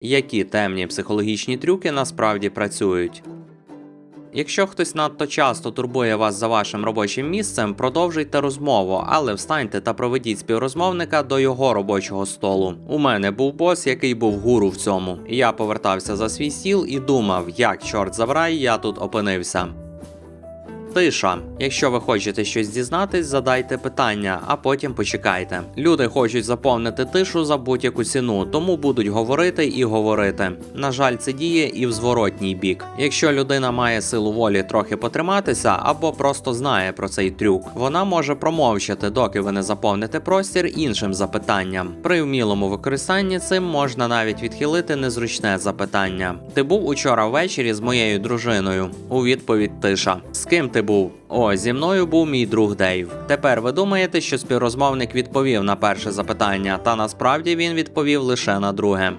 Які темні психологічні трюки насправді працюють? Якщо хтось надто часто турбує вас за вашим робочим місцем, продовжуйте розмову, але встаньте та проведіть співрозмовника до його робочого столу. У мене був бос, який був гуру в цьому. Я повертався за свій стіл і думав, як чорт забирай, я тут опинився. Тиша. Якщо ви хочете щось дізнатись, задайте питання, а потім почекайте. Люди хочуть заповнити тишу за будь-яку ціну, тому будуть говорити і говорити. На жаль, це діє і в зворотній бік. Якщо людина має силу волі трохи потриматися або просто знає про цей трюк, вона може промовчати, доки ви не заповните простір іншим запитанням. При вмілому використанні цим можна навіть відхилити незручне запитання. Ти був учора ввечері з моєю дружиною? У відповідь тиша. З ким ти був? О, зі мною був мій друг Дейв. Тепер ви думаєте, що співрозмовник відповів на перше запитання, та насправді він відповів лише на друге.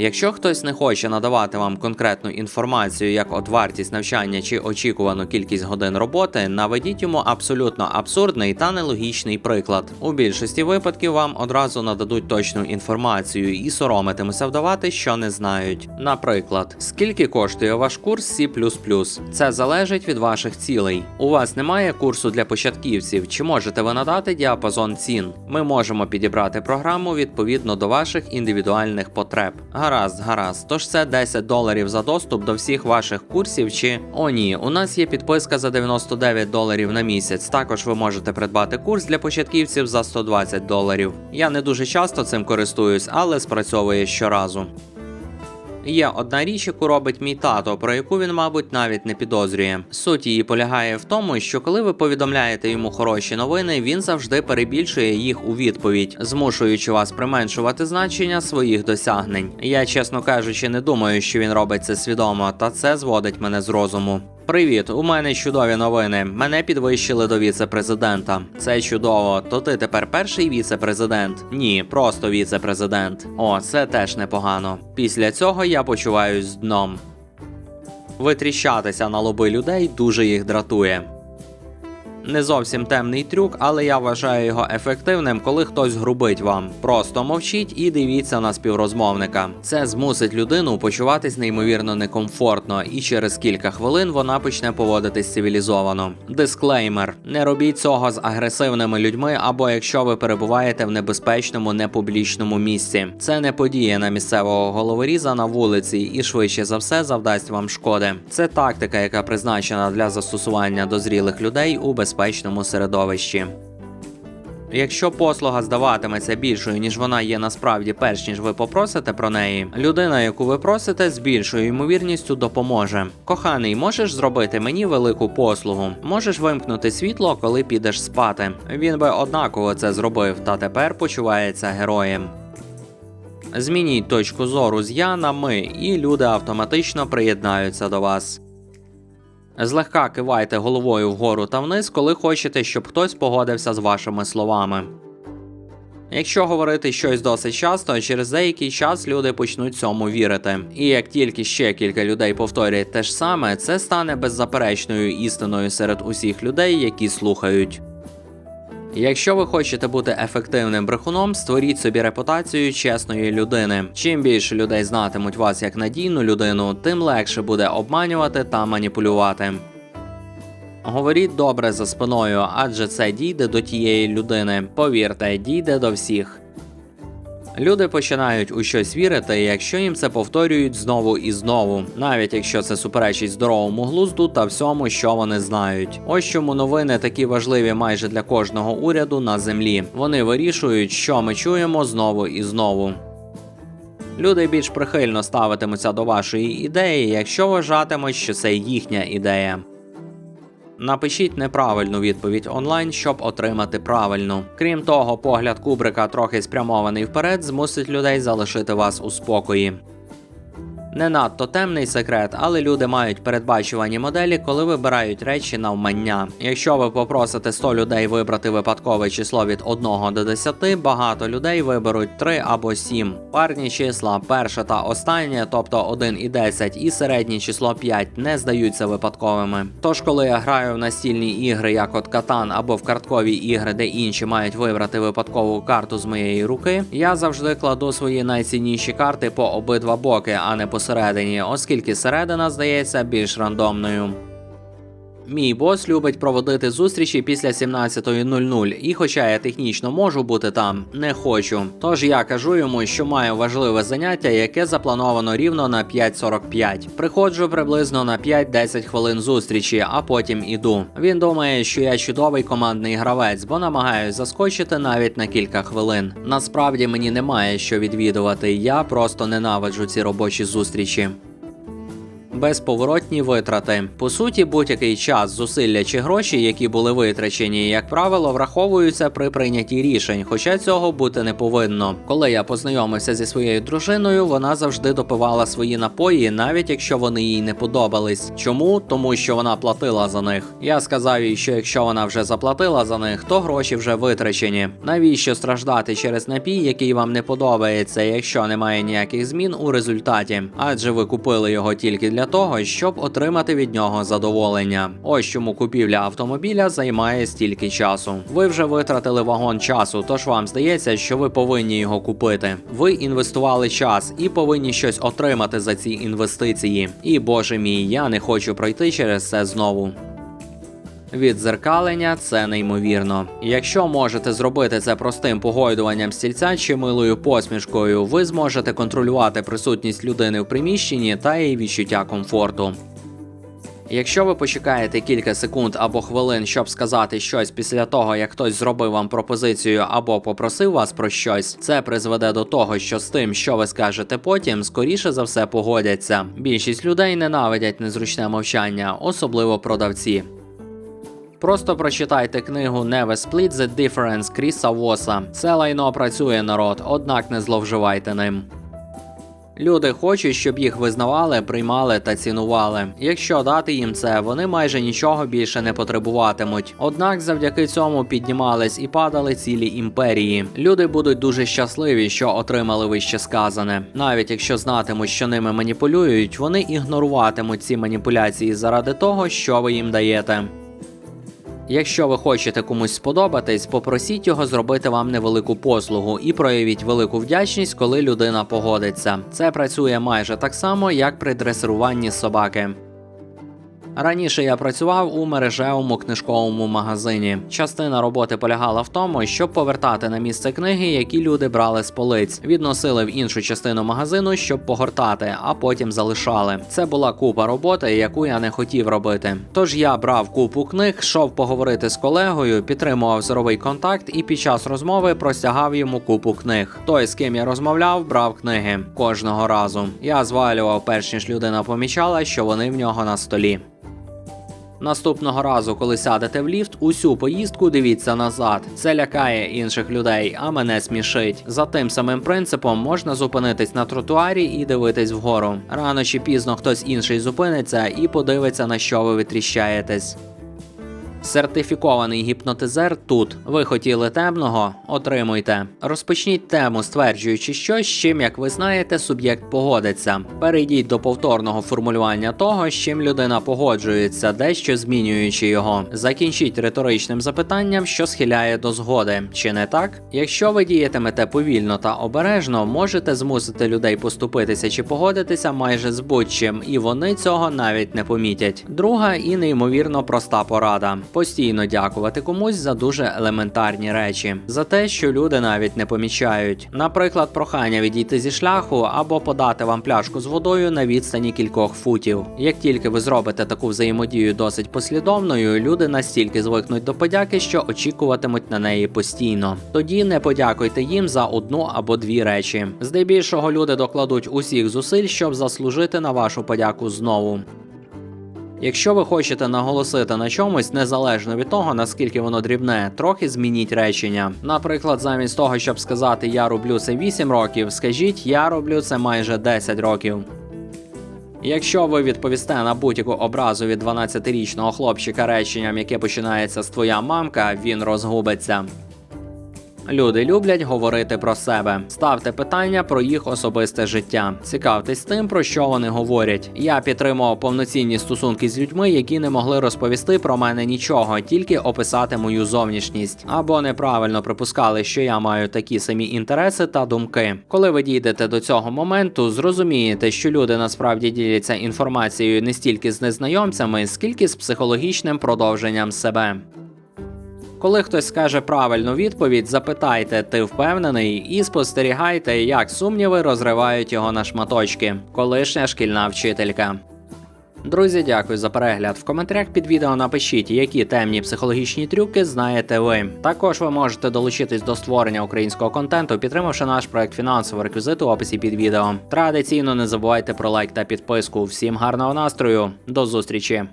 Якщо хтось не хоче надавати вам конкретну інформацію, як от вартість навчання чи очікувану кількість годин роботи, наведіть йому абсолютно абсурдний та нелогічний приклад. У більшості випадків вам одразу нададуть точну інформацію і соромитимуся вдавати, що не знають. Наприклад, скільки коштує ваш курс C++? Це залежить від ваших цілей. У вас немає курсу для початківців, чи можете ви надати діапазон цін? Ми можемо підібрати програму відповідно до ваших індивідуальних потреб. Гаразд, гаразд. Тож це 10 доларів за доступ до всіх ваших курсів. Чи о ні, у нас є підписка за 99 доларів на місяць. Також ви можете придбати курс для початківців за 120 доларів. Я не дуже часто цим користуюсь, але спрацьовує щоразу. Є одна річ, яку робить мій тато, про яку він, мабуть, навіть не підозрює. Суть її полягає в тому, що коли ви повідомляєте йому хороші новини, він завжди перебільшує їх у відповідь, змушуючи вас применшувати значення своїх досягнень. Я, чесно кажучи, не думаю, що він робить це свідомо, та це зводить мене з розуму. Привіт, у мене чудові новини. Мене підвищили до віце-президента. Це чудово. То ти тепер перший віце-президент? Ні, просто віце-президент. О, це теж непогано. Після цього я почуваюсь дном. Витріщатися на лоби людей дуже їх дратує. Не зовсім темний трюк, але я вважаю його ефективним, коли хтось грубить вам. Просто мовчіть і дивіться на співрозмовника. Це змусить людину почуватись неймовірно некомфортно, і через кілька хвилин вона почне поводитись цивілізовано. Дисклеймер: не робіть цього з агресивними людьми, або якщо ви перебуваєте в небезпечному непублічному місці. Це не подія на місцевого головоріза на вулиці і швидше за все завдасть вам шкоди. Це тактика, яка призначена для застосування до зрілих людей у безпечному середовищі. Якщо послуга здаватиметься більшою, ніж вона є насправді, перш ніж ви попросите про неї, людина, яку ви просите, з більшою ймовірністю допоможе. Коханий, можеш зробити мені велику послугу? Можеш вимкнути світло, коли підеш спати. Він би однаково це зробив, та тепер почувається героєм. Змініть точку зору з я на ми, і люди автоматично приєднаються до вас. Злегка кивайте головою вгору та вниз, коли хочете, щоб хтось погодився з вашими словами. Якщо говорити щось досить часто, через деякий час люди почнуть цьому вірити. І як тільки ще кілька людей повторять те ж саме, це стане беззаперечною істиною серед усіх людей, які слухають. Якщо ви хочете бути ефективним брехуном, створіть собі репутацію чесної людини. Чим більше людей знатимуть вас як надійну людину, тим легше буде обманювати та маніпулювати. Говоріть добре за спиною, адже це дійде до тієї людини. Повірте, дійде до всіх. Люди починають у щось вірити, якщо їм це повторюють знову і знову, навіть якщо це суперечить здоровому глузду та всьому, що вони знають. Ось чому новини такі важливі майже для кожного уряду на землі. Вони вирішують, що ми чуємо знову і знову. Люди більш прихильно ставитимуться до вашої ідеї, якщо вважатимуть, що це їхня ідея. Напишіть неправильну відповідь онлайн, щоб отримати правильну. Крім того, погляд Кубрика трохи спрямований вперед, змусить людей залишити вас у спокої. Не надто темний секрет, але люди мають передбачувані моделі, коли вибирають речі навмання. Якщо ви попросите 100 людей вибрати випадкове число від 1 до 10, багато людей виберуть 3 або 7. Парні числа, перше та останнє, тобто 1 і 10, і середнє число 5, не здаються випадковими. Тож, коли я граю в настільні ігри, як от Катан або в карткові ігри, де інші мають вибрати випадкову карту з моєї руки, я завжди кладу свої найцінніші карти по обидва боки, а не посередині, оскільки середина здається більш рандомною. Мій бос любить проводити зустрічі після 17.00, і хоча я технічно можу бути там, не хочу. Тож я кажу йому, що маю важливе заняття, яке заплановано рівно на 5.45. Приходжу приблизно на 5-10 хвилин зустрічі, а потім іду. Він думає, що я чудовий командний гравець, бо намагаюсь заскочити навіть на кілька хвилин. Насправді мені немає що відвідувати, я просто ненавиджу ці робочі зустрічі. Безповоротні витрати. По суті, будь-який час, зусилля чи гроші, які були витрачені, як правило, враховуються при прийнятті рішень, хоча цього бути не повинно. Коли я познайомився зі своєю дружиною, вона завжди допивала свої напої, навіть якщо вони їй не подобались. Чому? Тому що вона платила за них. Я сказав їй, що якщо вона вже заплатила за них, то гроші вже витрачені. Навіщо страждати через напій, який вам не подобається, якщо немає ніяких змін у результаті? Адже ви купили його тільки для того, щоб отримати від нього задоволення. Ось чому купівля автомобіля займає стільки часу. Ви вже витратили вагон часу, тож вам здається, що ви повинні його купити. Ви інвестували час і повинні щось отримати за ці інвестиції. І боже мій, я не хочу пройти через це знову. Відзеркалення це неймовірно. Якщо можете зробити це простим погойдуванням стільця чи милою посмішкою, ви зможете контролювати присутність людини в приміщенні та її відчуття комфорту. Якщо ви почекаєте кілька секунд або хвилин, щоб сказати щось після того, як хтось зробив вам пропозицію або попросив вас про щось, це призведе до того, що з тим, що ви скажете потім, скоріше за все погодяться. Більшість людей ненавидять незручне мовчання, особливо продавці. Просто прочитайте книгу Never Split the Difference Кріса Воса. Це лайно працює народ, однак не зловживайте ним. Люди хочуть, щоб їх визнавали, приймали та цінували. Якщо дати їм це, вони майже нічого більше не потребуватимуть. Однак завдяки цьому піднімались і падали цілі імперії. Люди будуть дуже щасливі, що отримали вище сказане. Навіть якщо знатимуть, що ними маніпулюють, вони ігноруватимуть ці маніпуляції заради того, що ви їм даєте. Якщо ви хочете комусь сподобатись, попросіть його зробити вам невелику послугу і проявіть велику вдячність, коли людина погодиться. Це працює майже так само, як при дресируванні собаки. Раніше я працював у мережевому книжковому магазині. Частина роботи полягала в тому, щоб повертати на місце книги, які люди брали з полиць, відносили в іншу частину магазину, щоб погортати, а потім залишали. Це була купа роботи, яку я не хотів робити. Тож я брав купу книг, йшов поговорити з колегою, підтримував зоровий контакт і під час розмови простягав йому купу книг. Той, з ким я розмовляв, брав книги кожного разу. Я звалював, перш ніж людина помічала, що вони в нього на столі. Наступного разу, коли сядете в ліфт, усю поїздку дивіться назад. Це лякає інших людей, а мене смішить. За тим самим принципом можна зупинитись на тротуарі і дивитись вгору. Рано чи пізно хтось інший зупиниться і подивиться, на що ви витріщаєтесь. Сертифікований гіпнотизер тут. Ви хотіли темного? Отримуйте. Розпочніть тему, стверджуючи щось, з чим, як ви знаєте, суб'єкт погодиться. Перейдіть до повторного формулювання того, з чим людина погоджується, дещо змінюючи його. Закінчіть риторичним запитанням, що схиляє до згоди. Чи не так? Якщо ви діятимете повільно та обережно, можете змусити людей поступитися чи погодитися майже з будь-чим, і вони цього навіть не помітять. Друга і неймовірно проста порада. Постійно дякувати комусь за дуже елементарні речі, за те, що люди навіть не помічають. Наприклад, прохання відійти зі шляху або подати вам пляшку з водою на відстані кількох футів. Як тільки ви зробите таку взаємодію досить послідовною, люди настільки звикнуть до подяки, що очікуватимуть на неї постійно. Тоді не подякуйте їм за одну або дві речі. Здебільшого люди докладуть усіх зусиль, щоб заслужити на вашу подяку знову. Якщо ви хочете наголосити на чомусь, незалежно від того, наскільки воно дрібне, трохи змініть речення. Наприклад, замість того, щоб сказати я роблю це 8 років, скажіть я роблю це майже 10 років. Якщо ви відповісте на будь-яку образу від 12-річного хлопчика реченням, яке починається з твоя мамка, він розгубиться. Люди люблять говорити про себе. Ставте питання про їх особисте життя. Цікавтесь тим, про що вони говорять. Я підтримував повноцінні стосунки з людьми, які не могли розповісти про мене нічого, тільки описати мою зовнішність, або неправильно припускали, що я маю такі самі інтереси та думки. Коли ви дійдете до цього моменту, зрозумієте, що люди насправді діляться інформацією не стільки з незнайомцями, скільки з психологічним продовженням себе. Коли хтось скаже правильну відповідь, запитайте, ти впевнений, і спостерігайте, як сумніви розривають його на шматочки. Колишня шкільна вчителька. Друзі, дякую за перегляд. В коментарях під відео напишіть, які темні психологічні трюки знаєте ви. Також ви можете долучитись до створення українського контенту, підтримавши наш проект фінансово реквізит у описі під відео. Традиційно не забувайте про лайк та підписку. Всім гарного настрою, до зустрічі!